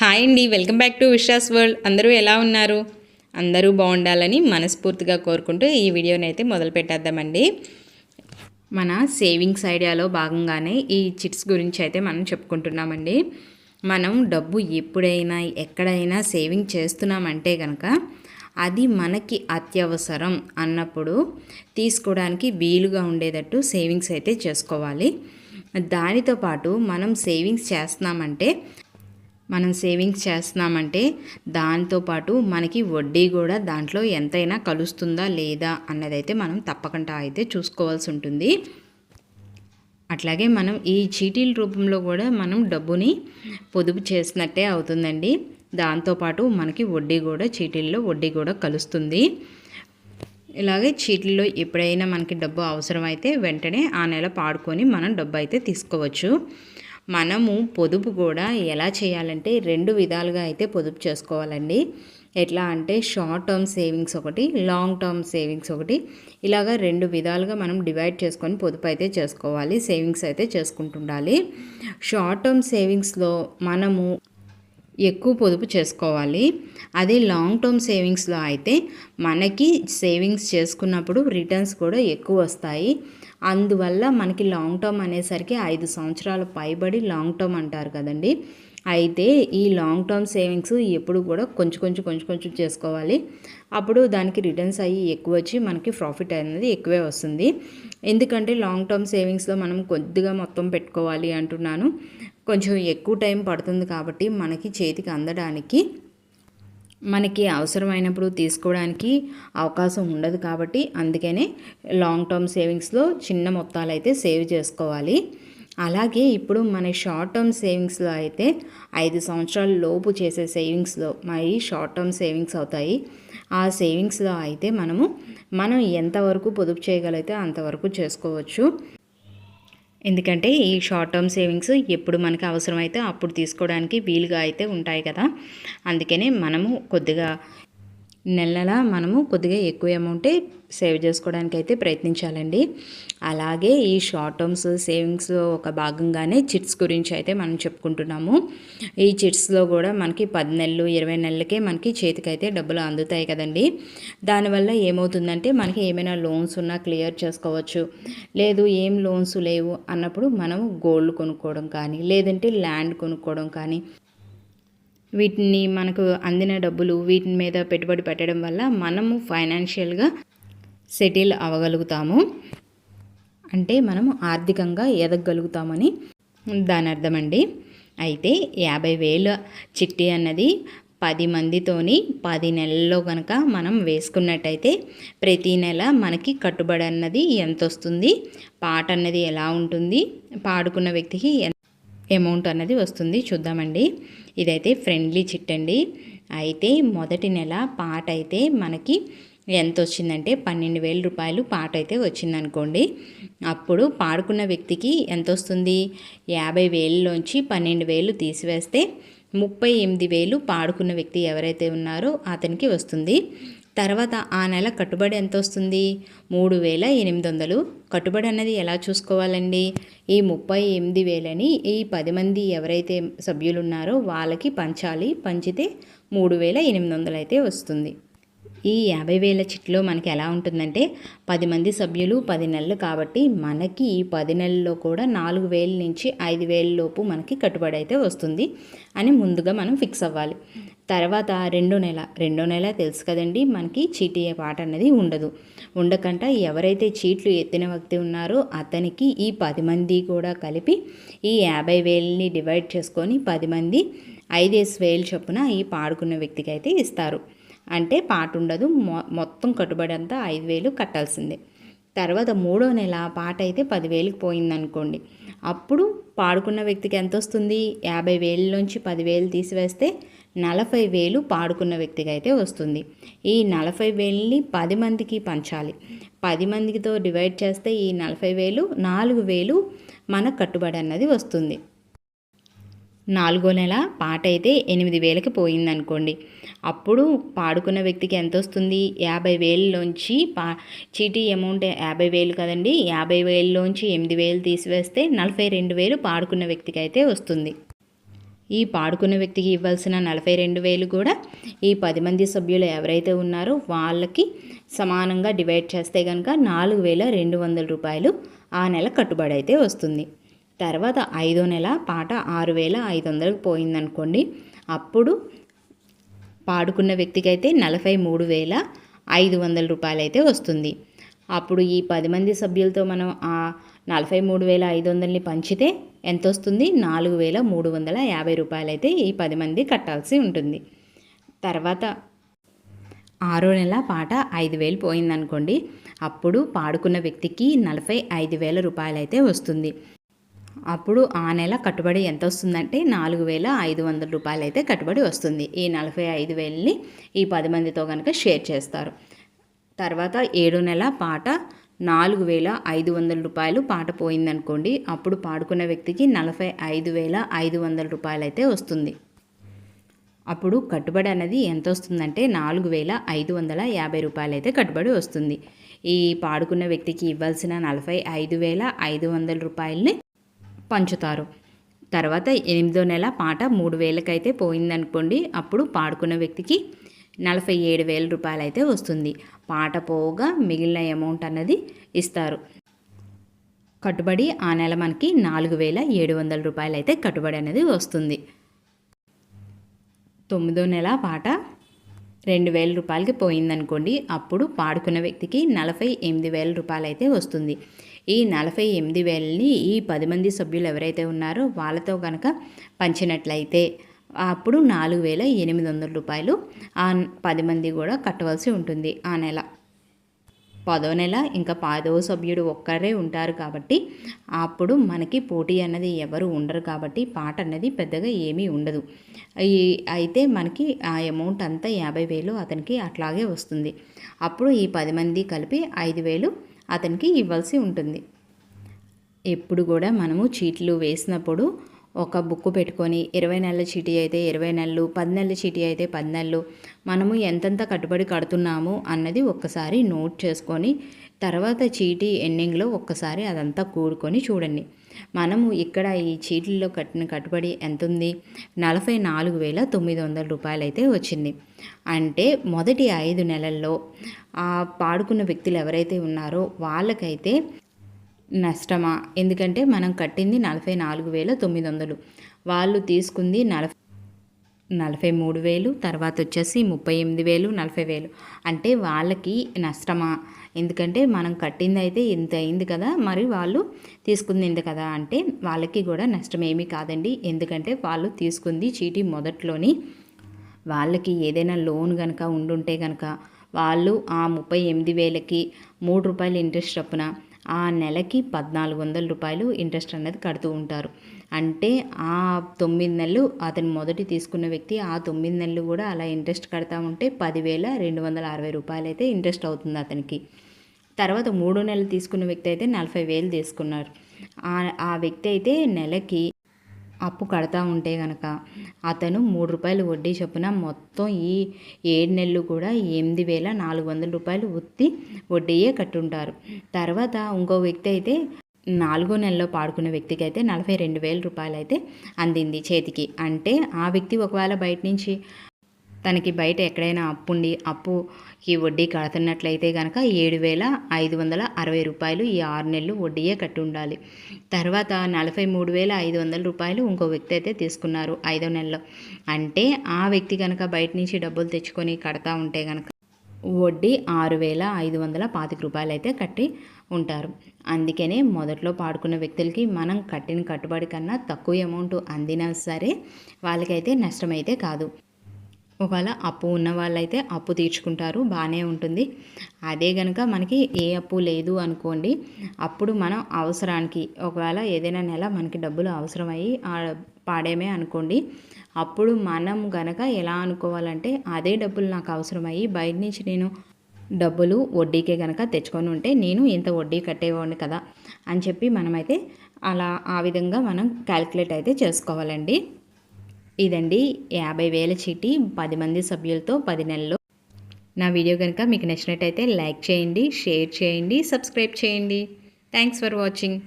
Hi అండి welcome back to Vishwas world. అందరూ ఎలా ఉన్నారు? అందరూ బాగుండాలని మనస్ఫూర్తిగా కోరుకుంటూ ఈ వీడియోని అయితే మొదలు పెట్టేద్దామండి. మన సేవింగ్స్ ఐడియాలో భాగంగానే ఈ చిట్స్ గురించి అయితే మనం చెప్పుకుంటున్నామండి. మనం డబ్బు ఎప్పుడైనా ఎక్కడైనా సేవింగ్ చేస్తున్నామంటే కనుక అది మనకి అత్యవసరం అన్నప్పుడు తీసుకోవడానికి వీలుగా ఉండేటట్టు సేవింగ్స్ అయితే చేసుకోవాలి. దానితో పాటు మనం సేవింగ్స్ చేస్తున్నామంటే మనం సేవింగ్స్ చేస్తున్నామంటే దాంతోపాటు మనకి వడ్డీ కూడా దాంట్లో ఎంతైనా కలుస్తుందా లేదా అన్నదైతే మనం తప్పకుండా అయితే చూసుకోవాల్సి ఉంటుంది. అట్లాగే మనం ఈ చీటీల రూపంలో కూడా మనం డబ్బుని పొదుపు చేసినట్టే అవుతుందండి. దాంతోపాటు మనకి వడ్డీ కూడా చీటీల్లో వడ్డీ కూడా కలుస్తుంది. ఇలాగే చీటీల్లో ఎప్పుడైనా మనకి డబ్బు అవసరమైతే వెంటనే ఆ నెల పాడుకొని మనం డబ్బు అయితే తీసుకోవచ్చు. మనము పొదుపు కూడా ఎలా చేయాలంటే రెండు విధాలుగా అయితే పొదుపు చేసుకోవాలండి. ఎట్లా అంటే షార్ట్ టర్మ్ సేవింగ్స్ ఒకటి లాంగ్ టర్మ్ సేవింగ్స్ ఒకటి. ఇలాగా రెండు విధాలుగా మనం డివైడ్ చేసుకొని పొదుపు అయితే చేసుకోవాలి సేవింగ్స్ అయితే చేసుకుంటుండాలి. షార్ట్ టర్మ్ సేవింగ్స్లో మనము ఎక్కువ పొదుపు చేసుకోవాలి. అదే లాంగ్ టర్మ్ సేవింగ్స్లో అయితే మనకి సేవింగ్స్ చేసుకున్నప్పుడు రిటర్న్స్ కూడా ఎక్కువ వస్తాయి. అందువల్ల మనకి లాంగ్ టర్మ్ అనేసరికి ఐదు సంవత్సరాలు పైబడి లాంగ్ టర్మ్ అంటారు కదండి. అయితే ఈ లాంగ్ టర్మ్ సేవింగ్స్ ఎప్పుడు కూడా కొంచెం కొంచెం కొంచెం కొంచెం చేసుకోవాలి. అప్పుడు దానికి రిటర్న్స్ అయ్యి ఎక్కువ వచ్చి మనకి ప్రాఫిట్ అనేది ఎక్కువే వస్తుంది. ఎందుకంటే లాంగ్ టర్మ్ సేవింగ్స్లో మనం కొద్దిగా మొత్తం పెట్టుకోవాలి అంటున్నాను. కొంచెం ఎక్కువ టైం పడుతుంది కాబట్టి మనకి చేతికి అందడానికి మనకి అవసరమైనప్పుడు తీసుకోవడానికి అవకాశం ఉండదు కాబట్టి అందుకనే లాంగ్ టర్మ్ సేవింగ్స్లో చిన్న మొత్తాలు అయితే సేవ్ చేసుకోవాలి. అలాగే ఇప్పుడు మన షార్ట్ టర్మ్ సేవింగ్స్లో అయితే ఐదు సంవత్సరాల లోపు చేసే సేవింగ్స్లో మరి షార్ట్ టర్మ్ సేవింగ్స్ అవుతాయి. ఆ సేవింగ్స్లో అయితే మనము మనం ఎంతవరకు పొదుపు చేయగలిగితే అంతవరకు చేసుకోవచ్చు. ఎందుకంటే ఈ షార్ట్ టర్మ్ సేవింగ్స్ ఎప్పుడు మనకి అవసరమైతే అప్పుడు తీసుకోవడానికి వీలుగా అయితే ఉంటాయి కదా. అందుకనే మనము కొద్దిగా నెల నెల మనము కొద్దిగా ఎక్కువ అమౌంటే సేవ్ చేసుకోవడానికి అయితే ప్రయత్నించాలండి. అలాగే ఈ షార్ట్ టర్మ్స్ సేవింగ్స్ ఒక భాగంగానే చిట్స్ గురించి అయితే మనం చెప్పుకుంటున్నాము. ఈ చిట్స్లో కూడా మనకి పది నెలలు ఇరవై నెలలకే మనకి చేతికి అయితే డబ్బులు అందుతాయి కదండి. దానివల్ల ఏమవుతుందంటే మనకి ఏమైనా లోన్స్ ఉన్నా క్లియర్ చేసుకోవచ్చు. లేదు ఏం లోన్స్ లేవు అన్నప్పుడు మనం గోల్డ్ కొనుక్కోవడం కానీ లేదంటే ల్యాండ్ కొనుక్కోవడం కానీ వీటిని మనకు అందిన డబ్బులు వీటి మీద పెట్టుబడి పెట్టడం వల్ల మనము ఫైనాన్షియల్గా సెటిల్ అవ్వగలుగుతాము. అంటే మనము ఆర్థికంగా ఎదగగలుగుతామని దాని అర్థమండి అయితే యాభై వేల చిట్టి అన్నది పది మందితోని పది నెలల్లో కనుక మనం వేసుకున్నట్టయితే ప్రతి నెల మనకి కట్టుబడి అన్నది ఎంత వస్తుంది పాట అన్నది ఎలా ఉంటుంది? పాడుకున్న వ్యక్తికి అమౌంట్ అన్నది వస్తుంది? చూద్దామండి. ఇదైతే ఫ్రెండ్లీ చిట్ అండి అయితే మొదటి నెల పాట అయితే మనకి ఎంత వచ్చిందంటే పన్నెండు వేల రూపాయలు పాట అయితే వచ్చిందనుకోండి. అప్పుడు పాడుకున్న వ్యక్తికి ఎంత వస్తుంది యాభై వేలలోంచి పన్నెండు వేలు తీసివేస్తే ముప్పై ఎనిమిది వేలు పాడుకున్న వ్యక్తి ఎవరైతే ఉన్నారో అతనికి వస్తుంది. తర్వాత ఆ నెల కట్టుబడి ఎంత వస్తుంది మూడు వేల ఎనిమిది వందలు. కట్టుబడి అన్నది ఎలా చూసుకోవాలండి? ఈ ముప్పై ఎనిమిది వేలని ఈ పది మంది ఎవరైతే సభ్యులు ఉన్నారో వాళ్ళకి పంచాలి. పంచితే మూడు వేల ఎనిమిది వందలు అయితే వస్తుంది. ఈ యాభై వేల చిట్లో మనకి ఎలా ఉంటుందంటే పది మంది సభ్యులు పది నెలలు కాబట్టి మనకి ఈ పది నెలల్లో కూడా నాలుగు వేల నుంచి ఐదు వేల లోపు మనకి కట్టుబడి అయితే వస్తుంది అని ముందుగా మనం ఫిక్స్ అవ్వాలి. తర్వాత రెండో నెల రెండో నెల తెలుసు కదండి మనకి చీటీ పాట అనేది ఉండదు. ఉండకంట ఎవరైతే చీట్లు ఎత్తిన వ్యక్తి ఉన్నారో అతనికి ఈ పది మంది కూడా కలిపి ఈ యాభై వేలని డివైడ్ చేసుకొని పది మంది ఐదేసి వేలు చొప్పున ఈ పాడుకున్న వ్యక్తికి అయితే ఇస్తారు. అంటే పాట ఉండదు మొత్తం కట్టుబడి అంతా ఐదు వేలు కట్టాల్సిందే. తర్వాత మూడో నెల పాట అయితే పదివేలకు పోయిందనుకోండి. అప్పుడు పాడుకున్న వ్యక్తికి ఎంత వస్తుంది యాభై వేలలోంచి పదివేలు తీసివేస్తే నలభై వేలు పాడుకున్న వ్యక్తికి అయితే వస్తుంది. ఈ నలభై వేలని పది మందికి పంచాలి. పది మందికితో డివైడ్ చేస్తే ఈ నలభై వేలు నాలుగు వేలు మన కట్టుబడి అన్నది వస్తుంది. నాలుగో నెల పాట అయితే ఎనిమిది వేలకి పోయిందనుకోండి. అప్పుడు పాడుకున్న వ్యక్తికి ఎంత వస్తుంది? యాభై వేలలోంచి పా చీటీ అమౌంట్ యాభై వేలు కదండి. యాభై వేలలోంచి ఎనిమిది వేలు తీసివేస్తే నలభై రెండు వేలు పాడుకున్న వ్యక్తికి అయితే వస్తుంది. ఈ పాడుకున్న వ్యక్తికి ఇవ్వాల్సిన నలభై రెండు వేలు కూడా ఈ పది మంది సభ్యులు ఎవరైతే ఉన్నారో వాళ్ళకి సమానంగా డివైడ్ చేస్తే కనుక నాలుగు వేల రెండు వందల రూపాయలు ఆ నెల కట్టుబడి అయితే వస్తుంది. తర్వాత ఐదో నెల పాట ఆరు వేల ఐదు వందలకు పోయిందనుకోండి. అప్పుడు పాడుకున్న వ్యక్తికి అయితే నలభై మూడు వేల ఐదు వందల రూపాయలు అయితే వస్తుంది. అప్పుడు ఈ పది మంది సభ్యులతో మనం ఆ నలభై మూడు వేల ఐదు వందలని పంచితే ఎంత వస్తుంది నాలుగు వేల మూడు వందల యాభై రూపాయలు అయితే ఈ పది మంది కట్టాల్సి ఉంటుంది. తర్వాత ఆరో నెల పాట ఐదు వేలు పోయిందనుకోండి. అప్పుడు పాడుకున్న వ్యక్తికి నలభై ఐదు వేల రూపాయలు అయితే వస్తుంది. అప్పుడు ఆ నెల కట్టుబడి ఎంత వస్తుందంటే నాలుగు వేల ఐదు వందల రూపాయలు అయితే కట్టుబడి వస్తుంది. ఈ నలభై ఐదు వేలని ఈ పది మందితో కనుక షేర్ చేస్తారు. తర్వాత ఏడో నెల పాట నాలుగు వేల ఐదు వందల రూపాయలు పాట పోయిందనుకోండి అప్పుడు పాడుకున్న వ్యక్తికి నలభై ఐదు వేల ఐదు వందల రూపాయలు అయితే వస్తుంది. అప్పుడు కట్టుబడి అనేది ఎంత వస్తుందంటే నాలుగు వేల ఐదు వందల యాభై రూపాయలు అయితే కట్టుబడి వస్తుంది. ఈ పాడుకున్న వ్యక్తికి ఇవ్వాల్సిన నలభై ఐదు వేల ఐదు వందల రూపాయలని పంచుతారు. తర్వాత ఎనిమిదో నెల పాట మూడు వేలకైతే పోయిందనుకోండి అప్పుడు పాడుకున్న వ్యక్తికి నలభై ఏడు వేల రూపాయలు అయితే వస్తుంది. పాట పోగా మిగిలిన అమౌంట్ అన్నది ఇస్తారు. కట్టుబడి ఆ నెల మనకి నాలుగు వేల ఏడు వందల రూపాయలు అయితే కట్టుబడి అనేది వస్తుంది. తొమ్మిదో నెల పాట రెండు వేల రూపాయలకి పోయిందనుకోండి అప్పుడు పాడుకున్న వ్యక్తికి నలభై ఎనిమిది వేల రూపాయలు అయితే వస్తుంది. ఈ నలభై ఎనిమిది వేలని ఈ పది మంది సభ్యులు ఎవరైతే ఉన్నారో వాళ్ళతో కనుక పంచినట్లయితే అప్పుడు నాలుగు వేల ఎనిమిది వందల రూపాయలు ఆ పది మంది కూడా కట్టవలసి ఉంటుంది ఆ నెల. పదో నెల ఇంకా పదవ సభ్యుడు ఒక్కరే ఉంటారు కాబట్టి అప్పుడు మనకి పోటీ అన్నది ఎవరు ఉండరు కాబట్టి పాట అన్నది పెద్దగా ఏమీ ఉండదు. అయితే మనకి ఆ అమౌంట్ అంతా యాభై వేలు అతనికి అట్లాగే వస్తుంది. అప్పుడు ఈ పది మంది కలిపి ఐదు వేలు అతనికి ఇవ్వాల్సి ఉంటుంది. ఎప్పుడు కూడా మనము చీట్లు వేసినప్పుడు ఒక బుక్ పెట్టుకొని ఇరవై నెలల చీటీ అయితే ఇరవై నెలలు పది నెలల చీటీ అయితే పది నెలలు మనము ఎంతెంత కట్టుబడి కడుతున్నాము అన్నది ఒక్కసారి నోట్ చేసుకొని తర్వాత చీటీ ఎండింగ్లో ఒక్కసారి అదంతా కూడుకొని చూడండి. మనము ఇక్కడ ఈ చీటీల్లో కట్టిన కట్టుబడి ఎంత ఉంది నలభై నాలుగు వేల తొమ్మిది వందల రూపాయలు అయితే వచ్చింది. అంటే మొదటి ఐదు నెలల్లో ఆ పాడుకున్న వ్యక్తులు ఎవరైతే ఉన్నారో వాళ్ళకైతే నష్టమా? ఎందుకంటే మనం కట్టింది నలభై నాలుగు వేల తొమ్మిది వందలు. వాళ్ళు తీసుకుంది నలభై నలభై మూడు వేలు తర్వాత వచ్చేసి ముప్పై ఎనిమిది వేలు నలభై వేలు. అంటే వాళ్ళకి నష్టమా? ఎందుకంటే మనం కట్టింది అయితే ఇంత అయింది కదా మరి వాళ్ళు తీసుకుంది ఇంత కదా అంటే వాళ్ళకి కూడా నష్టం ఏమీ కాదండి. ఎందుకంటే వాళ్ళు తీసుకుంది చీటీ మొదట్లోని వాళ్ళకి ఏదైనా లోన్ కనుక ఉండుంటే కనుక వాళ్ళు ఆ ముప్పై ఎనిమిది వేలకి మూడు రూపాయలు ఇంట్రెస్ట్ చొప్పున ఆ నెలకి పద్నాలుగు వందల రూపాయలు ఇంట్రెస్ట్ అనేది కడుతూ ఉంటారు. అంటే ఆ తొమ్మిది నెలలు అతను మొదటి తీసుకున్న వ్యక్తి ఆ తొమ్మిది నెలలు కూడా అలా ఇంట్రెస్ట్ కడతా ఉంటే పదివేల రెండు వందల అరవై రూపాయలు అయితే ఇంట్రెస్ట్ అవుతుంది అతనికి. తర్వాత మూడు నెలలు తీసుకున్న వ్యక్తి అయితే నలభై వేలు తీసుకున్నారు. ఆ వ్యక్తి అయితే నెలకి అప్పు కడతా ఉంటే కనుక అతను మూడు రూపాయలు వడ్డీ చొప్పున మొత్తం ఈ ఏడు నెలలు కూడా ఎనిమిది వేల నాలుగు వందల రూపాయలు ఉత్తి వడ్డీయే కట్టుంటారు. తర్వాత ఇంకో వ్యక్తి అయితే నాలుగో నెలలో పాడుకున్న వ్యక్తికి అయితే నలభై రెండు వేల రూపాయలు అయితే అందింది చేతికి. అంటే ఆ వ్యక్తి ఒకవేళ బయట నుంచి తనకి బయట ఎక్కడైనా అప్పుండి అప్పుకి వడ్డీ కడుతున్నట్లయితే కనుక ఏడు వేల ఐదు వందల అరవై రూపాయలు ఈ ఆరు నెలలు వడ్డీయే కట్టి ఉండాలి. తర్వాత నలభై మూడు వేల ఐదు వందల రూపాయలు ఇంకో వ్యక్తి అయితే తీసుకున్నారు ఐదో నెలలో. అంటే ఆ వ్యక్తి కనుక బయట నుంచి డబ్బులు తెచ్చుకొని కడతా ఉంటే కనుక వడ్డీ ఆరు వేల ఐదు వందల పాతిక రూపాయలు అయితే కట్టి ఉంటారు. అందుకనే మొదట్లో పాడుకున్న వ్యక్తులకి మనం కట్టిన కట్టుబడి కన్నా తక్కువ అమౌంట్ అందినా సరే వాళ్ళకైతే నష్టమైతే కాదు. ఒకవేళ అప్పు ఉన్న వాళ్ళైతే అప్పు తీర్చుకుంటారు బాగానే ఉంటుంది. అదే కనుక మనకి ఏ అప్పు లేదు అనుకోండి అప్పుడు మనం అవసరానికి ఒకవేళ ఏదైనా నెల మనకి డబ్బులు అవసరమయ్యి పాడేమే అనుకోండి అప్పుడు మనం గనక ఎలా అనుకోవాలంటే అదే డబ్బులు నాకు అవసరమయ్యి బయట నుంచి నేను డబ్బులు వడ్డీకే కనుక తెచ్చుకొని ఉంటే నేను ఇంత వడ్డీ కట్టేవాడిని కదా అని చెప్పి మనమైతే అలా ఆ విధంగా మనం క్యాలిక్యులేట్ అయితే చేసుకోవాలండి. ఇదండి యాభై వేల చీటీ పది మంది సభ్యులతో పది నెలల్లో నా వీడియో కనుక మీకు నచ్చినట్టయితే లైక్ చేయండి షేర్ చేయండి సబ్స్క్రైబ్ చేయండి. Thanks for watching.